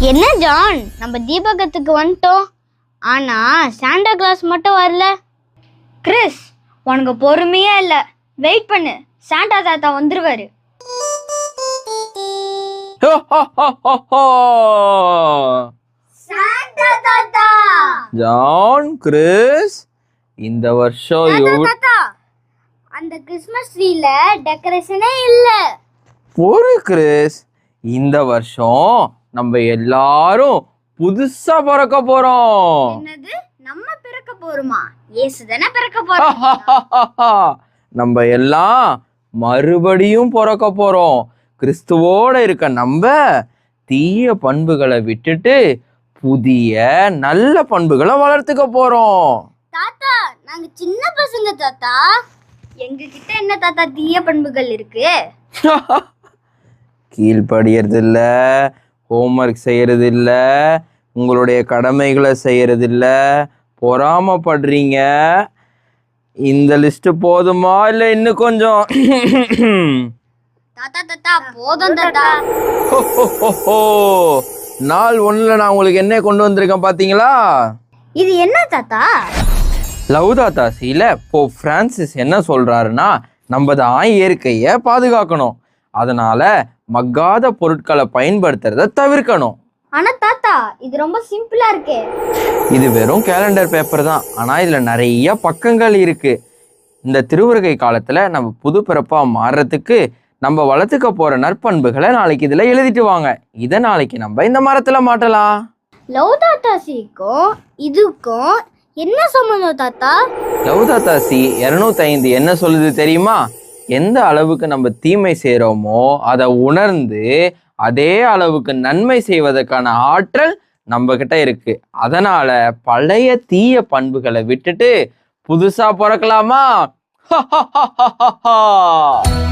என்ன ஜான் நம்ம தீபகத்துக்கு வந்துட்டோம். ஆனா சாண்டா கிளாஸ் மட்டும் வரல. கிறிஸ் உனக்கு பொறுமையே இல்லை. வெயிட் பண்ணு. சாண்டா தாத்தா வந்துருவாரு. சாண்டா தாத்தா! ஜான் கிறிஸ் இந்த வருஷம் அந்த கிறிஸ்மஸ் ட்ரீல டெக்கரேஷனே இல்ல. ஒரு கிறிஸ் இந்த வருஷம் நம்ம எல்லாரும் புதுசா பிறக்க போறோம். என்னது? நம்ம பிறக்க போறோமா? இயேசு தானே பிறக்க போறோம் நம்ம எல்லாம் மறுபடியும் பிறக்க போறோம். கிறிஸ்துவோட இருக்க நம்ம தீய பண்புகளை விட்டுட்டு புதிய நல்ல பண்புகளை வளர்த்துக்க போறோம். தாத்தா நாங்க சின்ன பசங்க தாத்தா. எங்க கிட்ட என்ன தாத்தா தீய பண்புகள் இருக்கு? கீழ்ப்படியறது இல்ல ஹோம்ஒர்க் செய்யறது இல்ல உங்களுடைய கடமைகளை செய்யறது இல்ல பொறாமப்படுறீங்க. இந்த லிஸ்ட் போதுமா? இல்ல இன்னும் கொஞ்சம்? தாத்தா தாத்தா தாத்தா. நாள் ஒண்ணுல நான் உங்களுக்கு என்ன கொண்டு வந்திருக்கேன் பாத்தீங்களா? இது என்ன தாத்தா? லவ்தாத்தா சீல. போ பிரான்சிஸ் என்ன சொல்றாருன்னா நம்ம தான் இயற்கையை பாதுகாக்கணும். அதனால மக்காத பொருட்களை பயன்படுத்துறத தவிர்க்கணும். ஆனா தாத்தா இது ரொம்ப சிம்பிளா இருக்கே. இது வெறும் கேலண்டர் பேப்பர் தான். ஆனா இதுல நிறைய பக்கங்கள் இருக்கு. இந்த திருவருகை காலத்துல நம்ம புது பிறப்பா மாறுறதுக்கு நம்ம வளர்த்துக்க போற நற்பண்புகளை நாளைக்கு இதுல எழுதிட்டு வாங்க. இதை நாளைக்கு நம்ம இந்த மரத்துல மாட்டலாம். லவ் தாத்தா சீக்கும் இதுக்கும் என்ன சம்மந்தம் தாத்தா? லவ்தாத்தா சி இரநூத்தைந்து என்ன சொல்லுது தெரியுமா? எந்த அளவுக்கு நம்ம தீமை செய்கிறோமோ அதை உணர்ந்து அதே அளவுக்கு நன்மை செய்வதற்கான ஆற்றல் நம்ம கிட்ட இருக்கு. அதனால பழைய தீய பண்புகளை விட்டுட்டு புதுசா பிறக்கலாமா?